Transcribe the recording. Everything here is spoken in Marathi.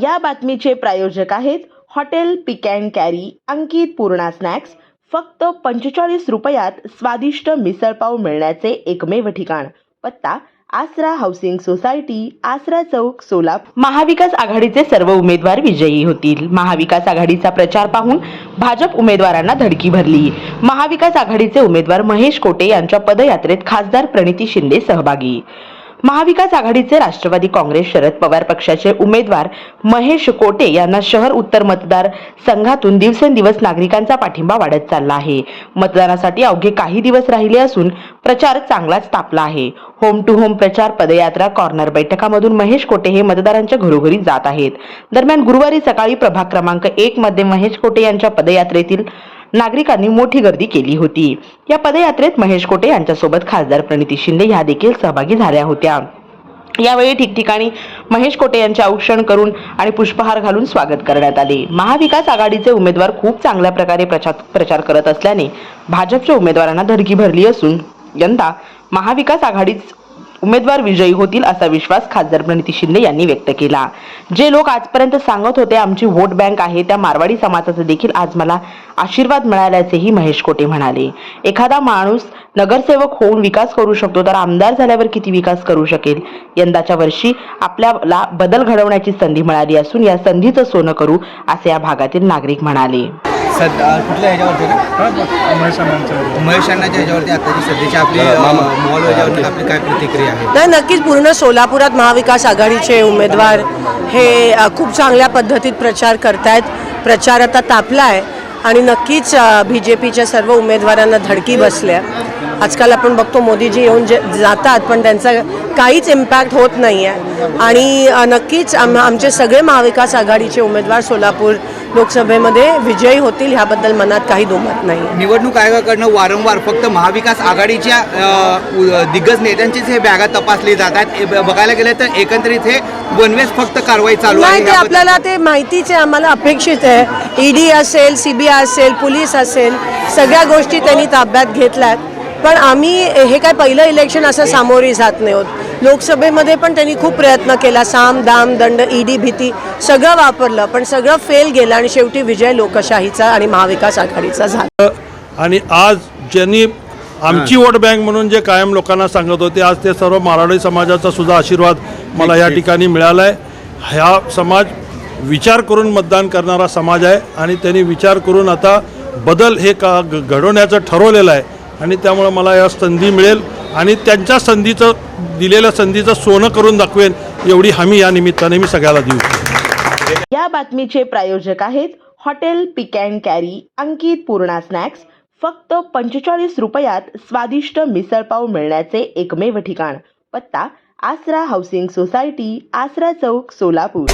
या बातमीचे प्रायोजक आहेत hotel pick and carry Ankit Purna snacks. फक्त पंचेचाळीस रुपयात स्वादिष्ट मिसळपाव मिळण्याचे एकमेव ठिकाण. पत्ता आसरा हाऊसिंग सोसायटी आसरा चौक सोलापूर. महाविकास आघाडीचे सर्व उमेदवार विजयी होतील. महाविकास आघाडीचा प्रचार पाहून भाजप उमेदवारांना धडकी भरली. महाविकास आघाडीचे उमेदवार महेश कोटे यांच्या पदयात्रेत खासदार प्रणिती शिंदे सहभागी. महाविकास आघाडीचे राष्ट्रवादी काँग्रेस शरद पवार पक्षाचे उमेदवार महेश कोटे यांना शहर उत्तर मतदार संघातून दिवसेंदिवस नागरिकांचा पाठिंबा वाढत चालला आहे. मतदानासाठी अवघे काही दिवस राहिले असून प्रचार चांगलाच तापला आहे. होम टू होम प्रचार पदयात्रा कॉर्नर बैठकामधून महेश कोटे हे मतदारांच्या घरोघरी जात आहेत. दरम्यान गुरुवारी सकाळी प्रभाग क्रमांक एक मध्ये महेश कोटे यांच्या पदयात्रेतील नागरिकांनी मोठी गर्दी केली होती. या पदयात्रेत महेश कोटे यांच्यासोबत खासदार प्रणिती शिंदे ह्या देखील सहभागी झाल्या होत्या. यावेळी ठिकठिकाणी महेश कोटे यांचे औक्षण करून आणि पुष्पहार घालून स्वागत करण्यात आले. महाविकास आघाडीचे उमेदवार खूप चांगल्या प्रकारे प्रचार प्रचार करत असल्याने भाजपच्या उमेदवारांना धडकी भरली असून यंदा महाविकास आघाडीच उमेदवार विजयी होतील असा विश्वास खासदार प्रणिती शिंदे यांनी व्यक्त केला. जे लोक आजपर्यंत सांगत होते आमची व्होट बँक आहे त्या मारवाडी समाजाचा देखील आज मला आशीर्वाद मिळाल्याचेही महेश कोटे म्हणाले. एखादा माणूस नगरसेवक होऊन विकास करू शकतो तर आमदार झाल्यावर किती विकास करू शकेल? यंदाच्या वर्षी आपल्याला बदल घडवण्याची संधी मिळाली असून या संधीचं सोनं करू असे या भागातील नागरिक म्हणाले. सद कुठल्या ह्याच्यावरती ना महेश अण्णाच्या ह्याच्यावरती आताची सध्याची आपली मॉल ह्याच्यावरती आपली काय प्रतिक्रिया आहे? नाही नक्कीच पूर्ण सोलापुरात महाविकास आघाडीचे उमेदवार हे खूप चांगल्या पद्धतीत प्रचार करतायत. प्रचार आता तापला आहे आणि नक्कीच बी जे पीच्या सर्व उमेदवारांना धडकी बसल्या. आजकाल आपण बघतो मोदीजी येऊन जे जातात पण त्यांचा काहीच इम्पॅक्ट होत नाही आहे आणि नक्कीच आम आमचे सगळे महाविकास आघाडीचे उमेदवार सोलापूर लोकसभेमध्ये विजयी होतील ह्याबद्दल मनात काही दुमत नाही. निवडणूक आयोगाकडनं वारंवार फक्त महाविकास आघाडीच्या दिग्गज नेत्यांचीच हे बॅगा तपासली जातात बघायला गेलं तर एकंदरीत हे वनवेज फक्त कारवाई चालू आहे. नाही ते आपल्याला ते माहितीच आहे आम्हाला अपेक्षित आहे. ईडी असेल सीबीआय असेल पोलीस असेल सगळ्या गोष्टी त्यांनी ताब्यात घेतल्यात. पण आम्ही हे काय पहिलं इलेक्शन असं सामोरे जात नाही होत. लोकसभेमध्ये पण त्यांनी खूप प्रयत्न केला साम दाम दंड ईडी भीती सगळं वापरलं पण सगळं फेल गेलं आणि शेवटी विजय लोकशाहीचा आणि महाविकास आघाडीचा झाला. आणि आज ज्यांनी आमची वोट बँक म्हणून जे कायम लोकांना सांगत होते आज ते सर्व माराडी समाजाचा सुद्धा आशीर्वाद मला या ठिकाणी मिळाला आहे ह्या समाज विचार करून मतदान करणारा समाज आहे आणि त्यांनी विचार करून आता बदल हे का घ- घडवण्याचं ठरवलेलं आहे. आणि त्यामुळं मला या संधी मिळेल आणि त्यांच्या संधीचं दिलेल्या संधीचं सोनं करून दाखवेन एवढी हमी या निमित्ताने मी सगळ्याला देऊ. या बातमीचे प्रायोजक आहेत hotel pick and carry Ankit Purna snacks. फक्त पंचेचाळीस रुपयात स्वादिष्ट मिसळपाव मिळण्याचे एकमेव ठिकाण. पत्ता आसरा हाऊसिंग सोसायटी आसरा चौक सोलापूर.